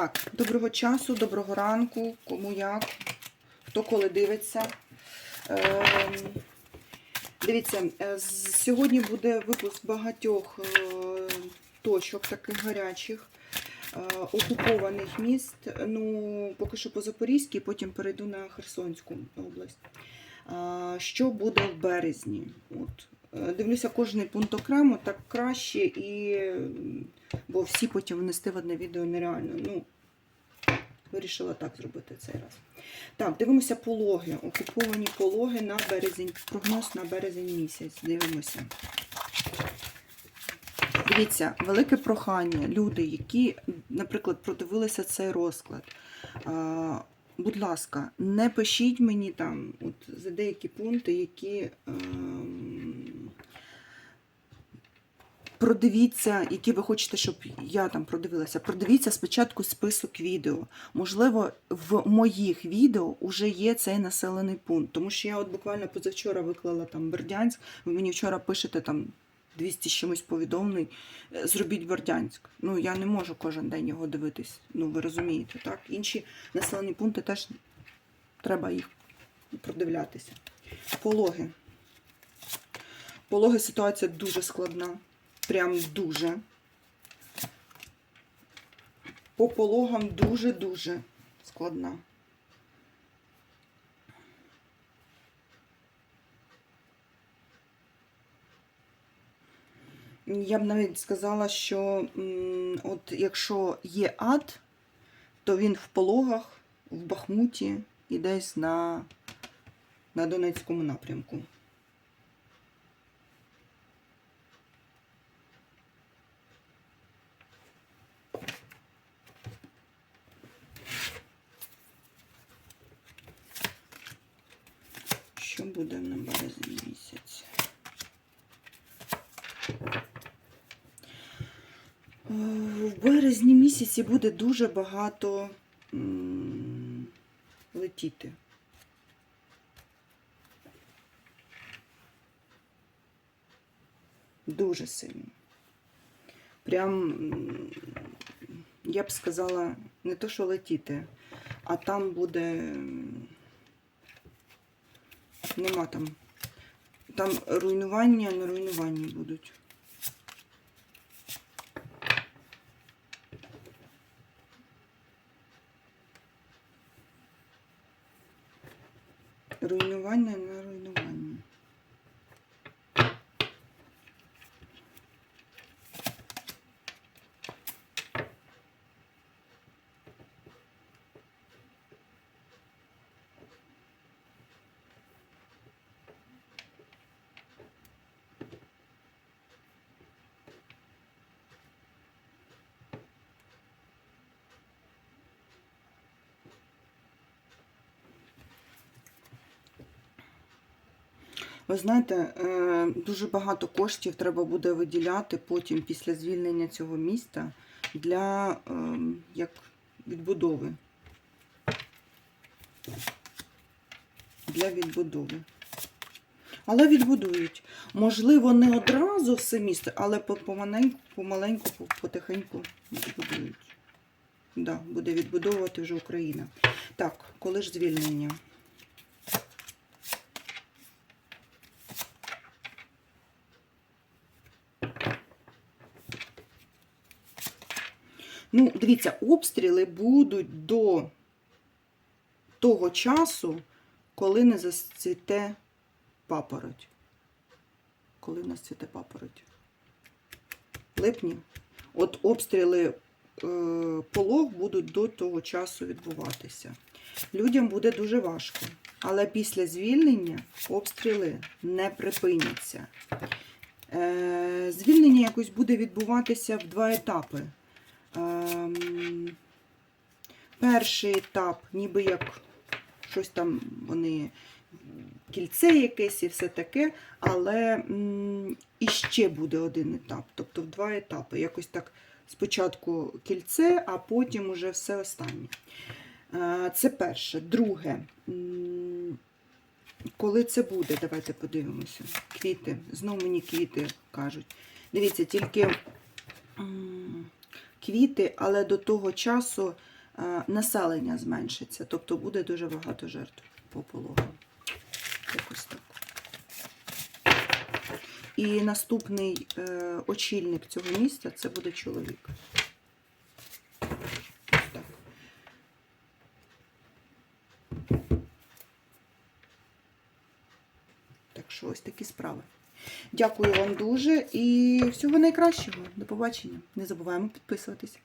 Так, доброго часу, доброго ранку, кому як, хто коли дивиться. Ем, дивіться, е, сьогодні буде випуск багатьох е, точок таких гарячих, е, окупованих міст. Ну, поки що по Запорізькій, потім перейду на Херсонську область. Що буде в березні? От. Е, Дивлюся кожний пункт окремо, так краще, і, бо всі потім внести в одне відео нереально. Ну, вирішила так зробити цей раз. Так, дивимося пологи. Окуповані пологи на березень. Прогноз на березень місяць. Дивимося. Дивіться, велике прохання. Люди, які, наприклад, продивилися цей розклад. Будь ласка, не пишіть мені там от, за деякі пункти, які. Продивіться, які ви хочете, щоб я там продивилася. Продивіться спочатку список відео. Можливо, в моїх відео вже є цей населений пункт. Тому що я от буквально позавчора виклала там Бердянськ. Ви мені вчора пишете там 200 з чимось повідомлень. е, Зробіть Бердянськ. Ну я не можу кожен день його дивитись. Ну ви розумієте, так? Інші населені пункти теж треба їх продивлятися. Пологи. Пологи ситуація дуже складна. Прям дуже. По пологам дуже-дуже складна. Я б навіть сказала, що от якщо є ад, то він в пологах, в Бахмуті і десь на, на Донецькому напрямку. Що буде на березні місяць? Е, В березні місяці буде дуже багато летіти. Дуже сильно. Прям, я б сказала, не то, що летіти, а там буде. Нема там. Там руйнування на руйнуванні будуть. Руйнування на руйнуванні. Ви знаєте, е, дуже багато коштів треба буде виділяти потім після звільнення цього міста для ем, як відбудови. Для відбудови. Але відбудують. Можливо, не одразу все місто, але помаленьку, потихеньку відбудують. Да, буде відбудовувати вже Україна. Так, коли ж звільнення? Ну, дивіться, обстріли будуть до того часу, коли не зацвіте папороть. Коли нас цвіте папороть? Липні. От обстріли е, полог будуть до того часу відбуватися. Людям буде дуже важко. Але після звільнення обстріли не припиняться. Е, звільнення якось буде відбуватися в два етапи. Ем, перший етап, ніби як щось там вони кільце якесь і все таке, але іще буде один етап, тобто два етапи. Якось так спочатку кільце, а потім уже все останнє. Е, Це перше. Друге, коли це буде, давайте подивимося. Квіти. Знову мені квіти кажуть. Дивіться, тільки квіти, але до того часу е, населення зменшиться, тобто буде дуже багато жертв по пологам. Якось так. І наступний е, очільник цього місця це буде чоловік. Так. Так що ось такі справи. Дякую вам дуже і всього найкращого. До побачення. Не забуваємо підписуватись.